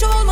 hiç olmaz